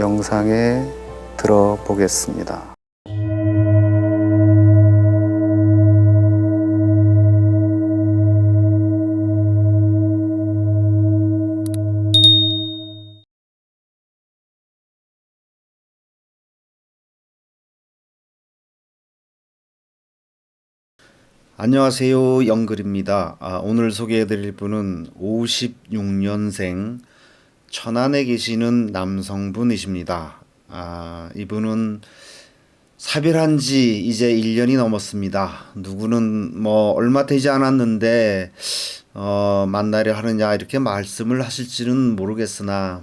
영상에 들어보겠습니다. 안녕하세요. 영글입니다. 아, 오늘 소개해드릴 분은 56년생 천안에 계시는 남성분이십니다. 아, 이분은 사별한 지 이제 1년이 넘었습니다. 누구는 뭐 얼마 되지 않았는데 어, 만나려 하느냐 이렇게 말씀을 하실지는 모르겠으나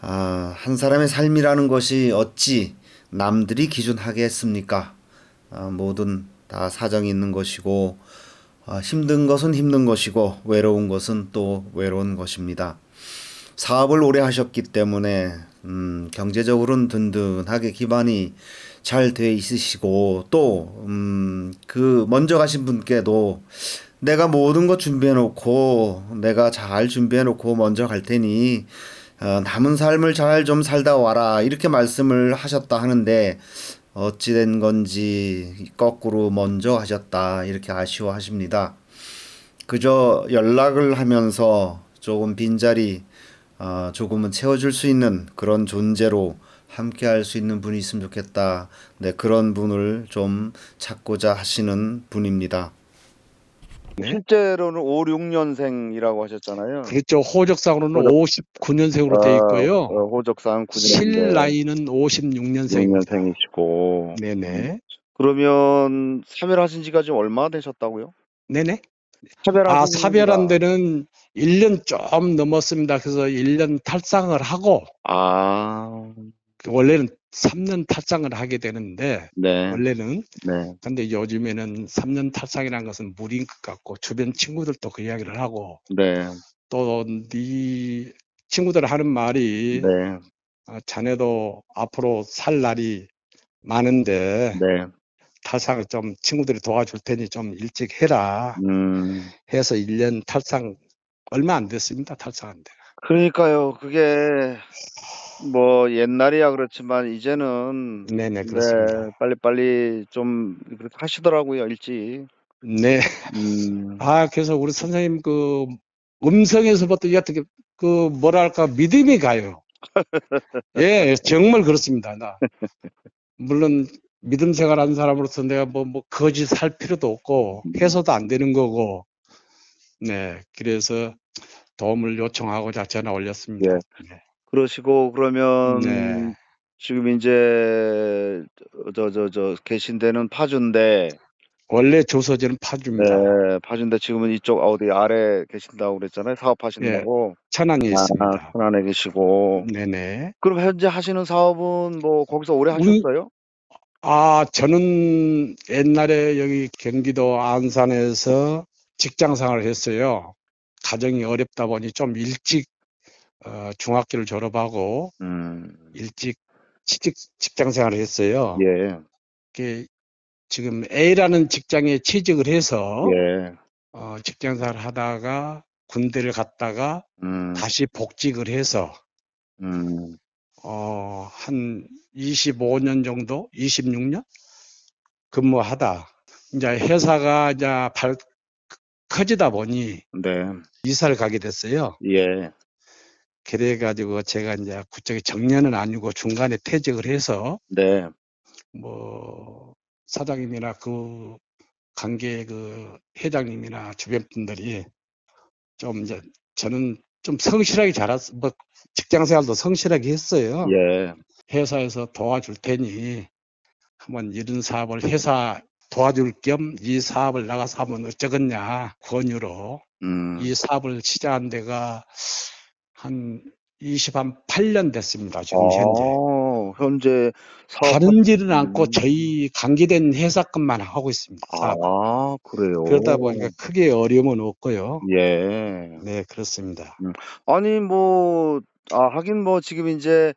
아, 한 사람의 삶이라는 것이 어찌 남들이 기준하겠습니까? 아, 뭐든 다 사정이 있는 것이고 아, 힘든 것은 힘든 것이고 외로운 것은 또 외로운 것입니다. 사업을 오래 하셨기 때문에 음, 경제적으로는 든든하게 기반이 잘 돼 있으시고 또 음, 그 먼저 가신 분께도 내가 모든 것 준비해 놓고 내가 잘 준비해 놓고 먼저 갈 테니 어, 남은 삶을 잘 좀 살다 와라 이렇게 말씀을 하셨다 하는데 어찌된 건지 거꾸로 먼저 하셨다 이렇게 아쉬워하십니다. 그저 연락을 하면서 조금 빈자리 어, 조금은 채워줄 수 있는 그런 존재로 함께 할 수 있는 분이 있으면 좋겠다. 네, 그런 분을 좀 찾고자 하시는 분입니다. 실제로는 5, 6년생이라고 하셨잖아요. 그렇죠. 호적상으로는 호적- 59년생으로 돼 있고요. 어, 호적상 9년 실 나이는 56년생입니다. 6년생이시고. 네네. 그러면 사별하신 지가 지금 얼마 되셨다고요? 네네. 사별하신 아, 사별한 데는 1년 좀 넘었습니다. 그래서 1년 탈상을 하고, 아, 그 원래는 3년 탈상을 하게 되는데, 네, 원래는. 네, 근데 요즘에는 3년 탈상이라는 것은 무리인 것 같고, 주변 친구들도 그 이야기를 하고, 네, 또네 친구들 하는 말이, 네, 아, 자네도 앞으로 살 날이 많은데, 네, 탈상을 좀 친구들이 도와줄 테니 좀 일찍 해라 음. 해서 1년 탈상 얼마 안 됐습니다. 탈상한 데. 그러니까요, 그게 뭐 옛날이야 그렇지만 이제는 네네 그렇습니다. 네, 빨리빨리 좀 그렇게 하시더라고요, 일찍. 네. 음, 아 그래서 우리 선생님 그 음성에서부터 이 어떻게 그 뭐랄까 믿음이 가요. 예, 정말 그렇습니다. 나 물론 믿음 생활하는 사람으로서 내가 뭐, 뭐 거짓 할 필요도 없고 해서도 안 되는 거고 네 그래서 도움을 요청하고자 전화 올렸습니다. 네. 그러시고 그러면 네. 지금 이제 저 저 저 계신 데는 파주인데 원래 조서지는 파주입니다. 네, 파주인데 지금은 이쪽 어디 아래 계신다고 그랬잖아요. 사업하신다고. 천안에 아, 있습니다. 천안에 계시고. 네네. 그럼 현재 하시는 사업은 뭐 거기서 오래 우리- 하셨어요? 아, 저는 옛날에 여기 경기도 안산에서 직장 생활을 했어요. 가정이 어렵다 보니 좀 일찍 어, 중학교를 졸업하고 음. 일찍 취직 직장 생활을 했어요. 예. 그게 지금 A라는 직장에 취직을 해서 예. 어, 직장 생활을 하다가 군대를 갔다가 음. 다시 복직을 해서 음. 어, 한 25년 정도, 26년 근무하다. 이제 회사가 이제 발, 커지다 보니 네. 이사를 가게 됐어요. 예. 그래가지고 제가 이제 그쪽에 정년은 아니고 중간에 퇴직을 해서 네. 뭐 사장님이나 그 관계 그 회장님이나 주변 분들이 좀 이제 저는 좀 성실하게 자랐, 뭐 직장 생활도 성실하게 했어요. 예. 회사에서 도와줄 테니 한번 이런 사업을 회사 도와줄 겸 이 사업을 나가서 하면 어쩌겠냐 권유로 음. 이 사업을 시작한 데가 한 28년 됐습니다. 지금 현재. 어, 현재 사업 다른 일은 않고 음. 저희 관계된 회사 것만 하고 있습니다. 사업. 아, 그래요. 그러다 보니까 크게 어려움은 없고요. 예. 네, 그렇습니다. 아니 뭐 아 하긴 뭐 지금 이제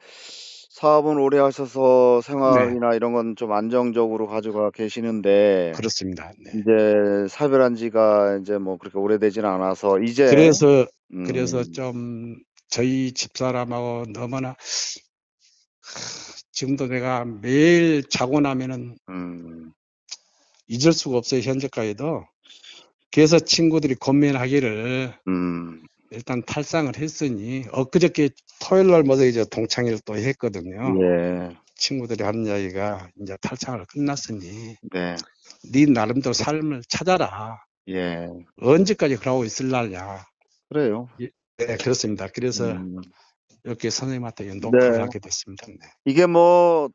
사업은 오래 하셔서 생활이나 이런 건 좀 안정적으로 가져가 계시는데 그렇습니다. 네. 이제 사별한 지가 이제 뭐 그렇게 오래되지는 않아서 이제 그래서 음, 그래서 좀 저희 집사람하고 너무나 지금도 내가 매일 자고 나면은 음, 잊을 수가 없어요, 현재까지도. 그래서 친구들이 고민하기를 음, 일단 탈상을 했으니 엊그저께 토요일 날 뭐죠 이제 동창회를 또 했거든요. 예, 친구들이 하는 이야기가 이제 탈상을 끝났으니 네, 네 나름대로 삶을 찾아라. 예, 언제까지 그러고 있을 날냐. 그래요. 네, 그렇습니다. 그래서 음, 이렇게 선생님한테 네. 하게 됐습니다. 네. 이게 뭐,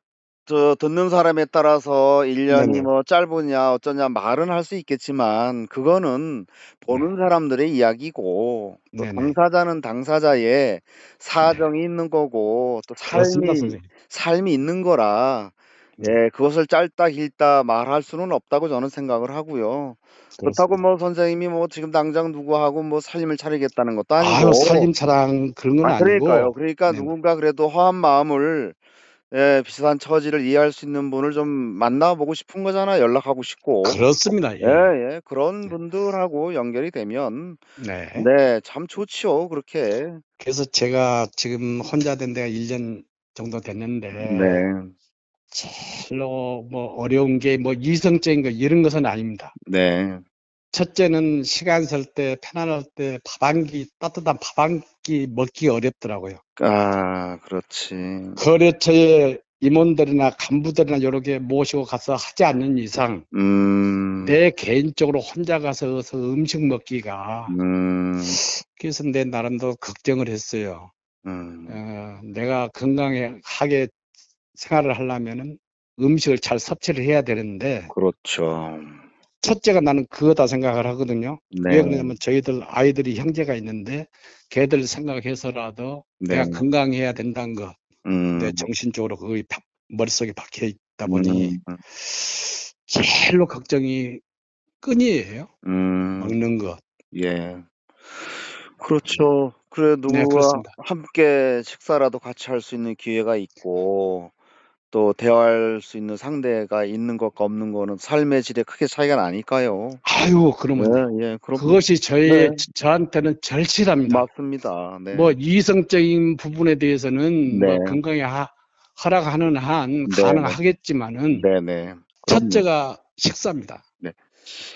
저, 듣는 사람에 따라서 1년이 네네. 뭐 짧으냐, 어쩌냐 말은 할 수 있겠지만, 그거는 보는 사람들의 이야기고, 또 네네. 당사자는 당사자의 사정이 있는 거고, 또 그렇습니다, 삶이, 선생님. 삶이 있는 거라, 예, 그것을 짧다 길다 말할 수는 없다고 저는 생각을 하고요. 그렇다고 그렇습니다. 뭐 선생님이 뭐 지금 당장 누구하고 뭐 살림을 차리겠다는 것도 아니고. 아유, 살림 차랑 그런 건 아, 아니고. 그러니까요. 그러니까 네네. 누군가 그래도 허한 마음을 예, 비슷한 처지를 이해할 수 있는 분을 좀 만나보고 싶은 거잖아. 연락하고 싶고. 그렇습니다. 예. 예, 예. 그런 분들하고 연결이 되면 네. 네, 참 좋지요. 그렇게. 그래서 제가 지금 혼자 된 데가 1년 정도 됐는데 네. 제일로 뭐 어려운 게 뭐 이성적인 거 이런 것은 아닙니다. 네. 첫째는 시간 쓸때 편안할 때 밥 한 끼 따뜻한 밥 한 끼 먹기 어렵더라고요. 아, 그렇지. 거래처에 임원들이나 간부들이나 여러 개 모시고 가서 하지 않는 이상 음. 내 개인적으로 혼자 가서 어서 음식 먹기가 음. 그래서 내 나름대로 걱정을 했어요. 음. 어, 내가 건강하게 생활을 하려면은 음식을 잘 섭취를 해야 되는데 그렇죠. 첫째가 나는 그거다 생각을 하거든요. 네. 왜 그러냐면 저희들 아이들이 형제가 있는데 걔들 생각해서라도 네. 내가 건강해야 된다는 거 음. 내 정신적으로 그게 박- 머릿속에 박혀 있다 보니 음. 제일로 걱정이 끈이에요. 음. 먹는 것. 예. 그렇죠. 그래 누구와 그렇습니다. 함께 식사라도 같이 할 수 있는 기회가 있고 또 대화할 수 있는 상대가 있는 것과 없는 거는 삶의 질에 크게 차이가 나니까요. 아유, 그러면 예, 예. 그럼 그것이 저희 네. 저한테는 절실합니다. 맞습니다. 네. 뭐 이성적인 부분에 대해서는 뭐 네. 건강에 하, 허락하는 한 네, 가능하겠지만은 네, 네. 첫째가 식사입니다.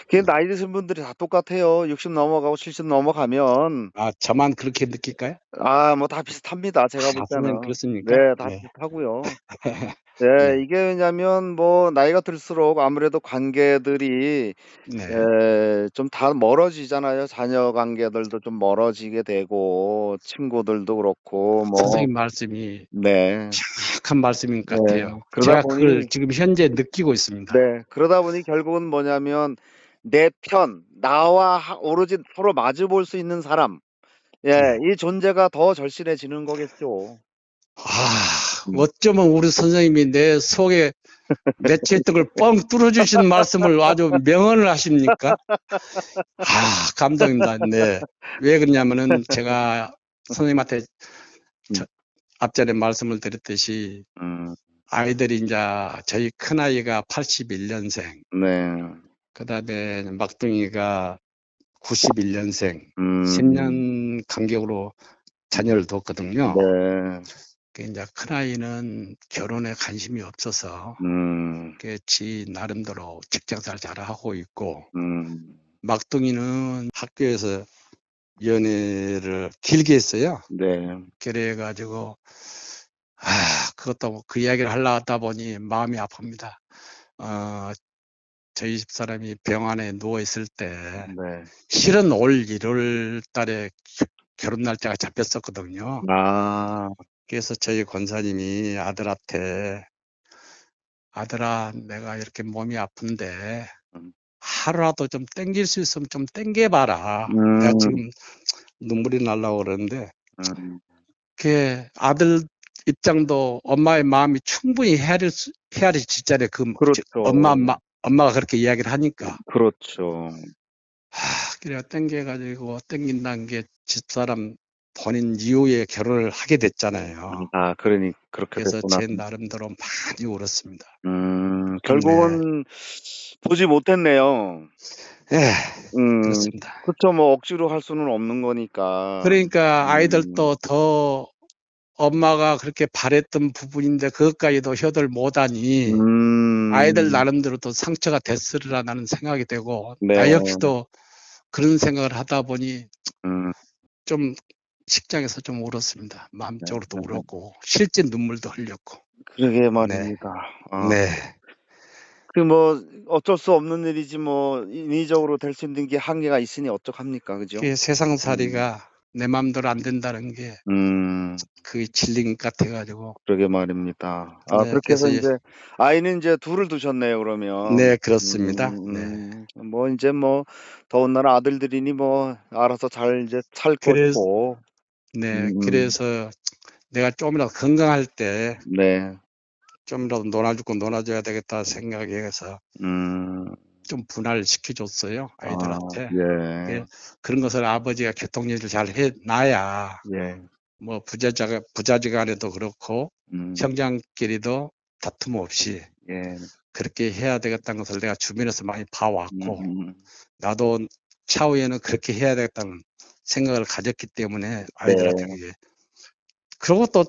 그게 나이 드신 분들이 다 똑같아요. 60 넘어가고 70 넘어가면 아, 저만 그렇게 느낄까요? 아, 뭐 다 비슷합니다. 제가 아, 볼 선생님 때는. 그렇습니까? 네, 다 네. 비슷하고요. 네, 네. 이게 왜냐면 뭐 나이가 들수록 아무래도 관계들이 네. 에, 좀다 멀어지잖아요. 자녀 관계들도 좀 멀어지게 되고 친구들도 그렇고 뭐 선생님 말씀이 네. 정확한 말씀인 것 네. 같아요. 그러다 제가 그걸 보니- 지금 현재 느끼고 있습니다. 네. 그러다 보니 결국은 뭐냐면 내 편, 나와 하- 오로지 서로 마주 볼 수 있는 사람. 예, 네. 이 존재가 더 절실해지는 거겠죠. 아, 음. 어쩌면 우리 선생님이 내 속에 걸뻥 뚫어주신 말씀을 아주 명언을 하십니까? 아, 감동입니다. 네. 왜 그러냐면은 제가 선생님한테 저- 앞전에 말씀을 드렸듯이 음, 아이들이 이제 저희 큰아이가 81년생, 네. 그 다음에 막둥이가 91년생, 음, 10년 간격으로 자녀를 뒀거든요. 네. 그 이제 큰 아이는 결혼에 관심이 없어서 음, 그지 나름대로 직장생활 잘하고 있고 음, 막둥이는 학교에서 연애를 길게 했어요. 네. 그래가지고 아 그것도 그 이야기를 하려 하다 보니 마음이 아픕니다. 어 저희 집 사람이 병원에 누워 있을 때 네. 실은 올 1월 달에 겨- 결혼 날짜가 잡혔었거든요. 아, 그래서 저희 권사님이 아들한테 아들아 내가 이렇게 몸이 아픈데 음. 하루라도 좀 땡길 수 있으면 좀 땡겨봐라. 음. 내가 지금 눈물이 날라고 그러는데 음, 그 아들 입장도 엄마의 마음이 충분히 헤아릴 수, 헤아려지잖아요. 그 그렇죠. 엄마, 엄마 엄마가 그렇게 이야기를 하니까 그렇죠. 하, 그래 땡겨가지고 땡긴다는 게 집사람 본인 이후에 결혼을 하게 됐잖아요. 아, 그러니 그렇게 그래서 됐구나. 제 나름대로 많이 울었습니다. 음, 결국은 보지 못했네요. 예, 음, 그렇습니다. 그렇죠. 뭐 억지로 할 수는 없는 거니까. 그러니까 음. 아이들도 더 엄마가 그렇게 바랬던 부분인데 그것까지도 효도를 못하니 음. 아이들 나름대로 또 상처가 됐으리라 나는 생각이 되고 네. 나 역시도 그런 생각을 하다 보니 음. 좀 식장에서 좀 울었습니다. 마음적으로도 네. 울었고 실제 눈물도 흘렸고. 그러게 말입니다. 아. 네. 그 뭐 어쩔 수 없는 일이지 뭐 인위적으로 될 수 있는 게 한계가 있으니 어떡합니까, 그죠? 세상살이가 내 마음대로 안 된다는 게 음, 그게 진린 것 같아가지고. 그러게 말입니다. 아, 네, 그렇게 해서 이제 아이는 이제 둘을 두셨네요, 그러면. 네, 그렇습니다. 음, 네. 음, 뭐 이제 뭐 더군다나 아들들이니 뭐 알아서 잘 이제 살 그래서- 것이고. 네, 음. 그래서 내가 좀이라도 건강할 때 네. 좀이라도 놀아주고 놀아줘야 되겠다 생각해서 음. 좀 분할을 시켜줬어요, 아이들한테. 아, 예. 예. 그런 것을 아버지가 교통일을 잘 해놔야 예. 뭐 부자자가 부자지간에도 그렇고 음, 형제끼리도 다툼 없이 예. 그렇게 해야 되겠다는 것을 내가 주변에서 많이 봐왔고 음, 나도 차후에는 그렇게 해야 되겠다는 생각을 가졌기 때문에 아이들한테 그게 그리고 또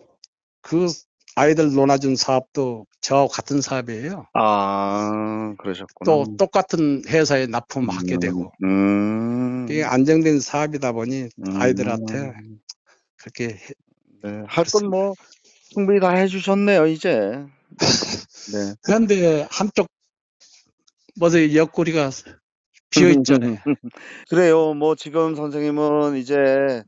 그 아이들 놀아준 사업도 저하고 같은 사업이에요. 아, 그러셨구나. 또 똑같은 회사에 납품하게 음, 되고 음. 이게 안정된 사업이다 보니 음. 아이들한테 그렇게 해- 네, 할 건 뭐 충분히 다 해주셨네요, 이제. 네. 그런데 한쪽 뭐지 옆구리가 비어 있잖아요. 그래요. 뭐 지금 선생님은 이제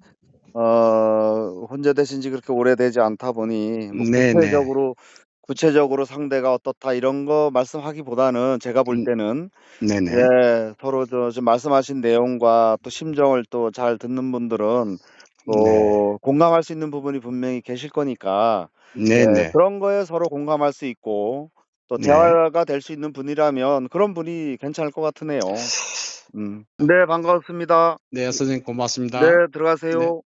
어 혼자 되신 지 그렇게 오래되지 않다 보니 뭐 네네. 구체적으로 구체적으로 상대가 어떻다 이런 거 말씀하기보다는 제가 볼 음, 때는 네네. 예, 서로 저 지금 말씀하신 내용과 또 심정을 또 잘 듣는 분들은 또 네. 공감할 수 있는 부분이 분명히 계실 거니까 예, 네네. 그런 거에 서로 공감할 수 있고 또 네. 대화가 될 수 있는 분이라면 그런 분이 괜찮을 것 같으네요. 음. 네, 반갑습니다. 네, 선생님 고맙습니다. 네, 들어가세요.